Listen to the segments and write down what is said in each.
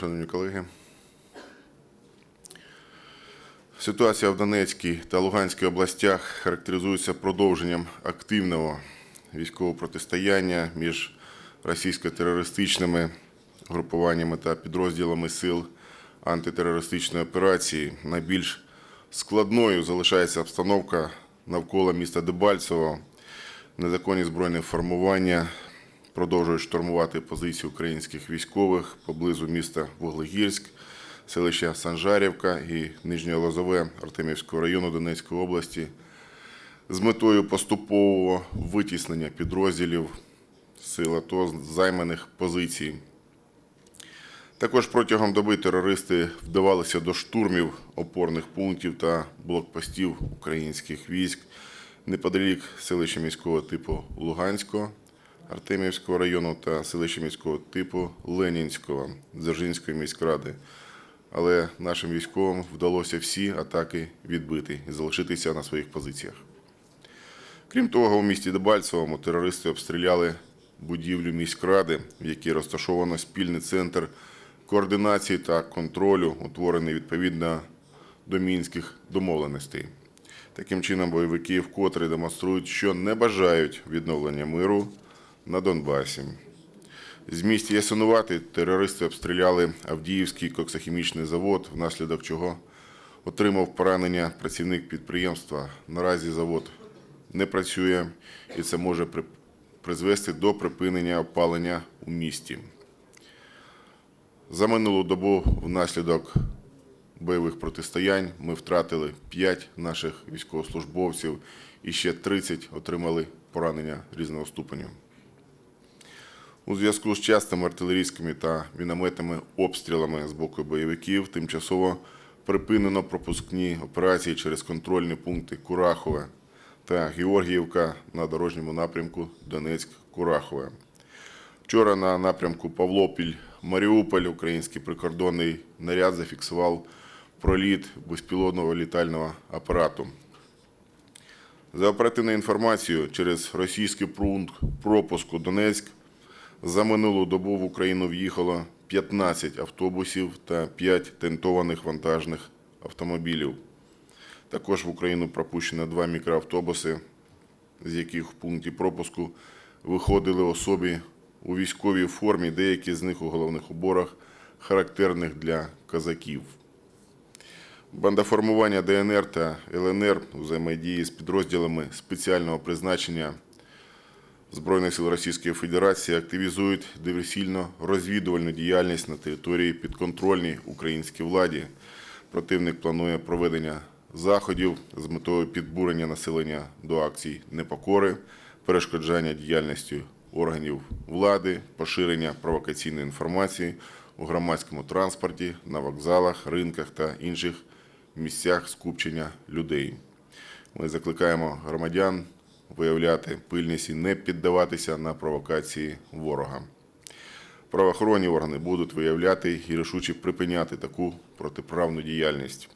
Шановні колеги, ситуація в Донецькій та Луганській областях характеризується продовженням активного військового протистояння між російсько-терористичними групуваннями та підрозділами сил антитерористичної операції. Найбільш складною залишається обстановка навколо міста Дебальцево. Незаконні збройні формування продовжують штурмувати позиції українських військових поблизу міста Вуглегірськ, селища Санжарівка і Нижнє Лозове Артемівського району Донецької області з метою поступового витіснення підрозділів сил АТО з займаних позицій. Також протягом доби терористи вдавалися до штурмів опорних пунктів та блокпостів українських військ неподалік селища міського типу Луганського, Артемівського району та селища міського типу Ленінського Дзержинської міськради. Але нашим військовим вдалося всі атаки відбити і залишитися на своїх позиціях. Крім того, у місті Дебальцевому терористи обстріляли будівлю міськради, в якій розташовано спільний центр координації та контролю, утворений відповідно до мінських домовленостей. Таким чином, бойовики вкотре демонструють, що не бажають відновлення миру на Донбасі. З місті Ясинувати терористи обстріляли Авдіївський коксохімічний завод, внаслідок чого отримав поранення працівник підприємства. Наразі завод не працює, і це може призвести до припинення опалення у місті. За минулу добу внаслідок бойових протистоянь ми втратили 5 наших військовослужбовців і ще 30 отримали поранення різного ступеню. У зв'язку з частими артилерійськими та мінометними обстрілами з боку бойовиків тимчасово припинено пропускні операції через контрольні пункти Курахове та Георгіївка на дорожньому напрямку Донецьк-Курахове. Вчора на напрямку Павлопіль-Маріуполь український прикордонний наряд зафіксував проліт безпілотного літального апарату. За оперативною інформацією, через російський пункт пропуску Донецьк за минулу добу в Україну в'їхало 15 автобусів та 5 тентованих вантажних автомобілів. Також в Україну пропущено два мікроавтобуси, з яких в пункті пропуску виходили особи у військовій формі, деякі з них у головних уборах, характерних для козаків. Бандоформування ДНР та ЛНР у взаємодії з підрозділами спеціального призначення Збройних сил Російської Федерації активізують диверсійно-розвідувальну діяльність на території підконтрольній українській владі. Противник планує проведення заходів з метою підбурення населення до акцій непокори, перешкоджання діяльності органів влади, поширення провокаційної інформації у громадському транспорті, на вокзалах, ринках та інших місцях скупчення людей. Ми закликаємо громадян виявляти пильність і не піддаватися на провокації ворога. Правоохоронні органи будуть виявляти і рішуче припиняти таку протиправну діяльність.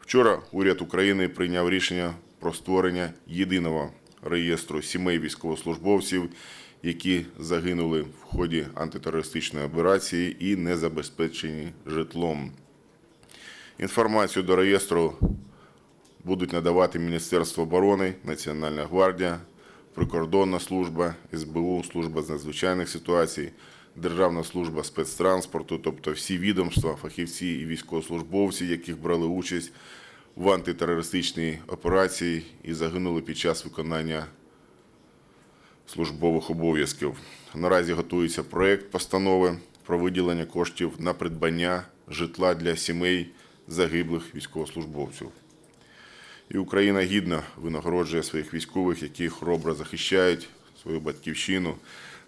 Вчора уряд України прийняв рішення про створення єдиного реєстру сімей військовослужбовців, які загинули в ході антитерористичної операції і не забезпечені житлом. Інформацію до реєстру будуть надавати Міністерство оборони, Національна гвардія, Прикордонна служба, СБУ, служба з надзвичайних ситуацій, Державна служба спецтранспорту, тобто всі відомства, фахівці і військовослужбовці, яких брали участь в антитерористичній операції і загинули під час виконання службових обов'язків. Наразі готується проект постанови про виділення коштів на придбання житла для сімей загиблих військовослужбовців. І Україна гідно винагороджує своїх військових, які хоробро захищають свою батьківщину.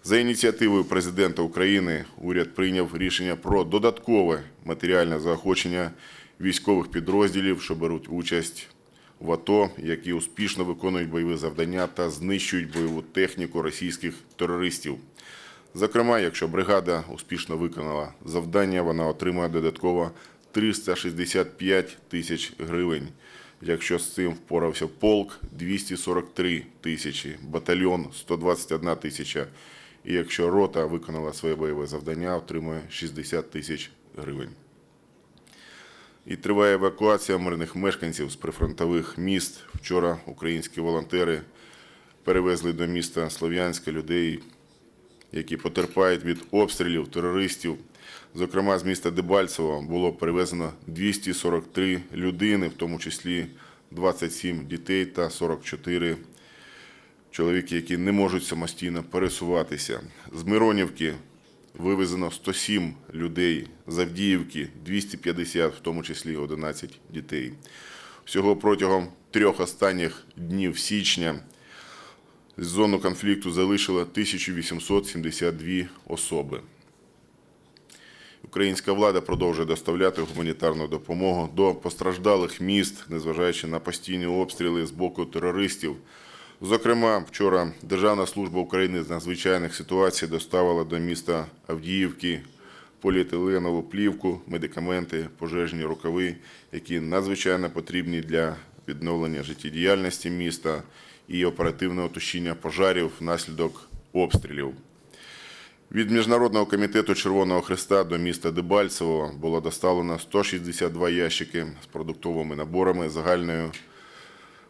За ініціативою президента України уряд прийняв рішення про додаткове матеріальне заохочення військових підрозділів, що беруть участь в АТО, які успішно виконують бойові завдання та знищують бойову техніку російських терористів. Зокрема, якщо бригада успішно виконала завдання, вона отримує додатково 365 тисяч гривень. Якщо з цим впорався полк 243 тисячі, батальйон 121 тисяча. І якщо рота виконала своє бойове завдання, отримує 60 тисяч гривень. І триває евакуація мирних мешканців з прифронтових міст. Вчора українські волонтери перевезли до міста Слов'янська людей, які потерпають від обстрілів терористів. Зокрема, з міста Дебальцево було перевезено 243 людини, в тому числі 27 дітей та 44 чоловіки, які не можуть самостійно пересуватися. З Миронівки вивезено 107 людей, з Авдіївки 250, в тому числі 11 дітей. Всього протягом трьох останніх днів січня з зону конфлікту залишило 1872 особи. Українська влада продовжує доставляти гуманітарну допомогу до постраждалих міст, незважаючи на постійні обстріли з боку терористів. Зокрема, вчора Державна служба України з надзвичайних ситуацій доставила до міста Авдіївки поліетиленову плівку, медикаменти, пожежні рукави, які надзвичайно потрібні для відновлення життєдіяльності міста і оперативного тушіння пожарів внаслідок обстрілів. Від Міжнародного комітету Червоного Христа до міста Дебальцево було доставлено 162 ящики з продуктовими наборами загальною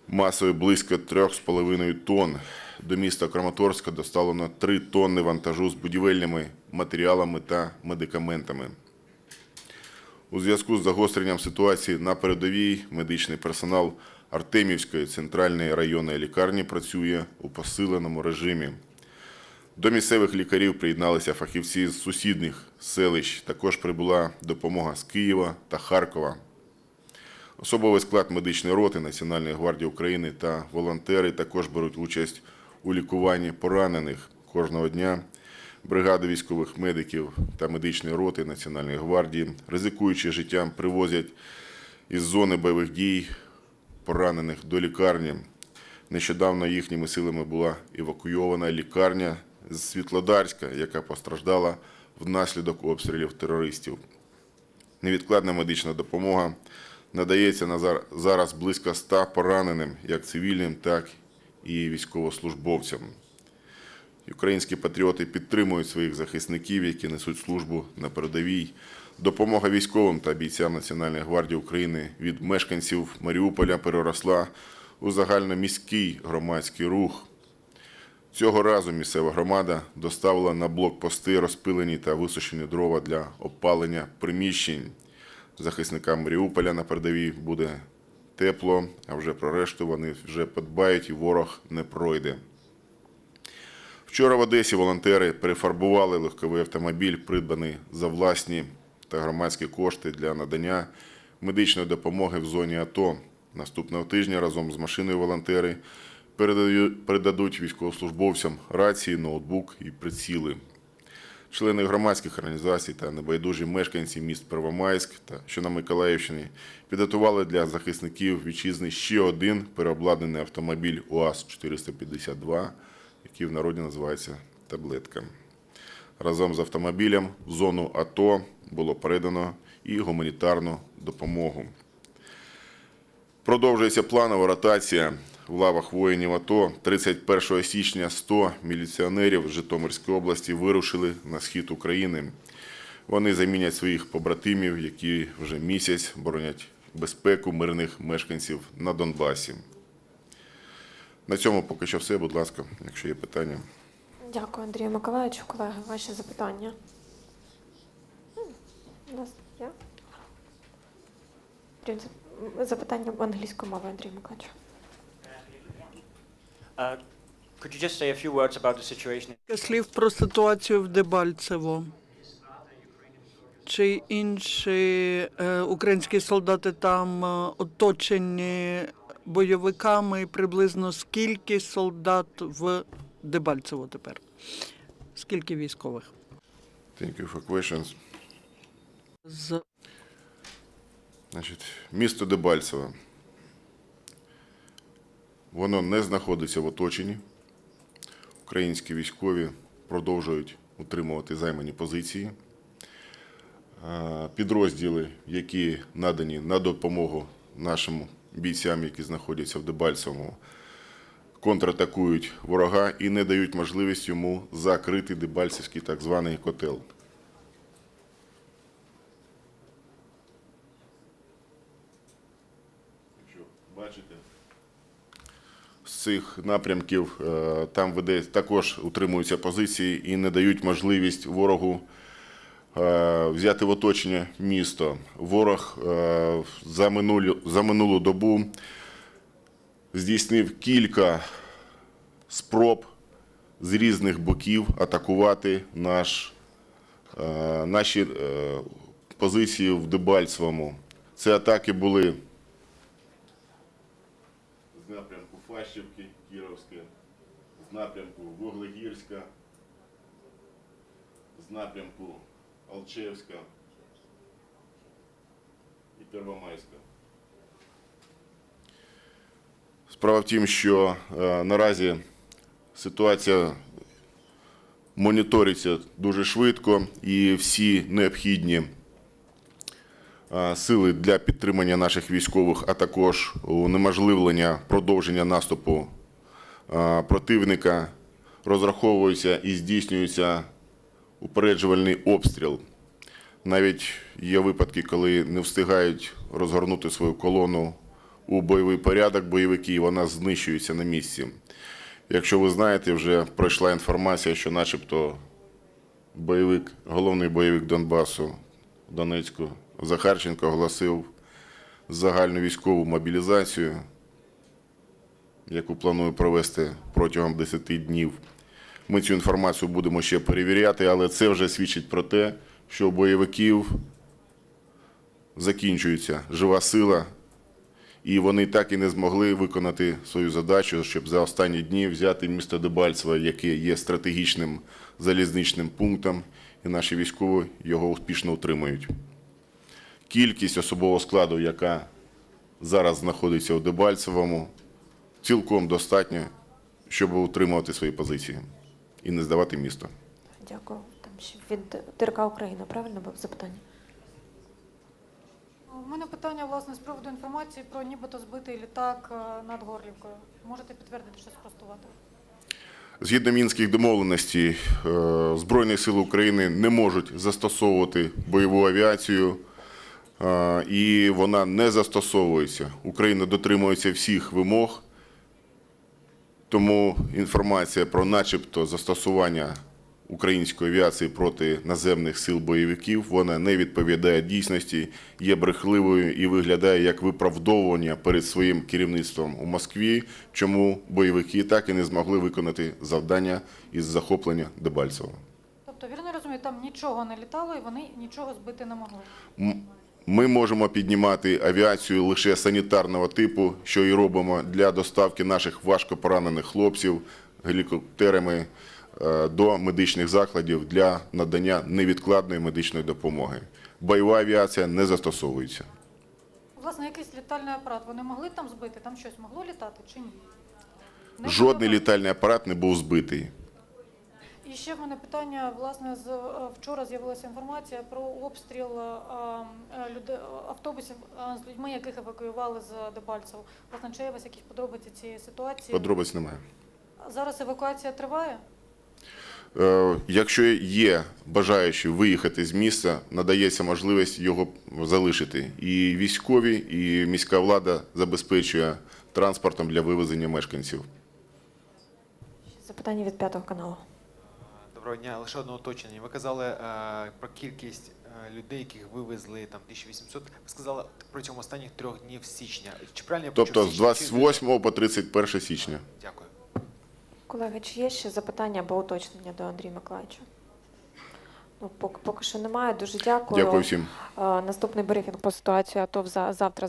масою близько 3,5 тонн. До міста Краматорська доставлено 3 тонни вантажу з будівельними матеріалами та медикаментами. У зв'язку з загостренням ситуації на передовій медичний персонал Артемівської центральної районної лікарні працює у посиленому режимі. До місцевих лікарів приєдналися фахівці з сусідніх селищ. Також прибула допомога з Києва та Харкова. Особовий склад медичної роти Національної гвардії України та волонтери також беруть участь у лікуванні поранених кожного дня. Бригади військових медиків та медичної роти Національної гвардії, ризикуючи життям, привозять із зони бойових дій поранених до лікарні. Нещодавно їхніми силами була евакуйована лікарня з Світлодарська, яка постраждала внаслідок обстрілів терористів. Невідкладна медична допомога надається на зараз близько 100 пораненим, як цивільним, так і військовослужбовцям. Українські патріоти підтримують своїх захисників, які несуть службу на передовій. Допомога військовим та бійцям Національної гвардії України від мешканців Маріуполя переросла у загальноміський громадський рух. Цього разу місцева громада доставила на блокпости розпилені та висушені дрова для опалення приміщень. Захисникам Маріуполя на передовій буде тепло, а вже про решту вони вже подбають і ворог не пройде. Вчора в Одесі волонтери перефарбували легковий автомобіль, придбаний за власні та громадські кошти для надання медичної допомоги в зоні АТО. Наступного тижня разом з машиною волонтери передадуть військовослужбовцям рації, ноутбук і приціли. Члени громадських організацій та небайдужі мешканці міст Первомайськ та що на Миколаївщині підготували для захисників вітчизни ще один переобладнаний автомобіль УАЗ-452, який в народі називається таблетка. Разом з автомобілем в зону АТО було передано і гуманітарну допомогу. Продовжується планова ротація в лавах воїнів АТО. 31 січня 100 міліціонерів з Житомирської області вирушили на схід України. Вони замінять своїх побратимів, які вже місяць боронять безпеку мирних мешканців на Донбасі. На цьому поки що все. Будь ласка, якщо є питання. Дякую, Андрію Миколаївичу. Колеги, ваші запитання? У нас є? Запитання Андрій Миколаївич. Слів про ситуацію в Дебальцево. Чи інші е, українські солдати там е, оточені бойовиками? Приблизно скільки солдат в Дебальцево тепер? Скільки військових? Thank you for questions. З Значить, місто Дебальцеве. Воно не знаходиться в оточенні. Українські військові продовжують утримувати займані позиції. Е, Підрозділи, які надані на допомогу нашим бійцям, які знаходяться в Дебальцевому, контратакують ворога і не дають можливість йому закрити Дебальцевський так званий котел. Цих напрямків е, там веде також утримуються позиції і не дають можливість ворогу е, взяти в оточення місто. Ворог е, за минулу, за минулу добу здійснив кілька спроб з різних боків атакувати наш, наші позиції в Дебальцевому. Це атаки були з напрямку Кіровське, напрямку Вуглегірська, з напрямку Алчевська і Первомайська. Справа в тім, що е, наразі ситуація моніториться дуже швидко і всі необхідні е, сили для підтримання наших військових, а також унеможливлення продовження наступу противника розраховуються і здійснюється упереджувальний обстріл. Навіть є випадки, коли не встигають розгорнути свою колону у бойовий порядок бойовики, і вона знищується на місці. Якщо ви знаєте, вже пройшла інформація, що начебто бойовик, головний бойовик Донбасу Донецьку Захарченко оголосив загальну військову мобілізацію, яку планує провести протягом 10 днів. Ми цю інформацію будемо ще перевіряти, але це вже свідчить про те, що у бойовиків закінчується жива сила, і вони так і не змогли виконати свою задачу, щоб за останні дні взяти місто Дебальцево, яке є стратегічним залізничним пунктом, і наші військові його успішно утримують. Кількість особового складу, яка зараз знаходиться у Дебальцевому, цілком достатньо, щоб утримувати свої позиції і не здавати місто. Дякую. Там ще від ТРК Україна, правильно було запитання? У мене питання власне з приводу інформації про нібито збитий літак е, над Горлівкою. Можете підтвердити чи спростувати? Згідно мінських домовленостей, е, Збройні сили України не можуть застосовувати бойову авіацію, е, і вона не застосовується. Україна дотримується всіх вимог, тому інформація про начебто застосування української авіації проти наземних сил бойовиків вона не відповідає дійсності, є брехливою і виглядає як виправдовування перед своїм керівництвом у Москві, чому бойовики так і не змогли виконати завдання із захоплення Дебальцева. Тобто, вірно розумію, там нічого не літало і вони нічого збити не могли. Ми можемо піднімати авіацію лише санітарного типу, що і робимо для доставки наших важко поранених хлопців гелікоптерами е, до медичних закладів для надання невідкладної медичної допомоги. Бойова авіація не застосовується. Власне, якийсь літальний апарат вони могли там збити? Там щось могло літати чи ні? Не Жодний літальний апарат не був збитий. І ще в мене питання, власне, з е, вчора з'явилася інформація про обстріл е, е, автобусів е, з людьми, яких евакуювали з Дебальцево. Власне, чи є у вас якісь подробиці цієї ситуації? Подробиць немає. Зараз евакуація триває? Е, Якщо є бажаючі виїхати з міста, надається можливість його залишити. І військові, і міська влада забезпечує транспортом для вивезення мешканців. Запитання від п'ятого каналу. Доброго дня, лише одне уточнення. Ви казали е, про кількість е, людей, яких вивезли там 1800. Ви сказали протягом останніх трьох днів січня. Чи правильно я Тобто почув? з Січня чи- 28 по 31 січня. Дякую. Колеги, чи є ще запитання або уточнення до Андрія Миколаївича? Ну, поки, поки що немає. Дуже дякую. Дякую всім. Е, Наступний брифінг по ситуації АТО за- завтра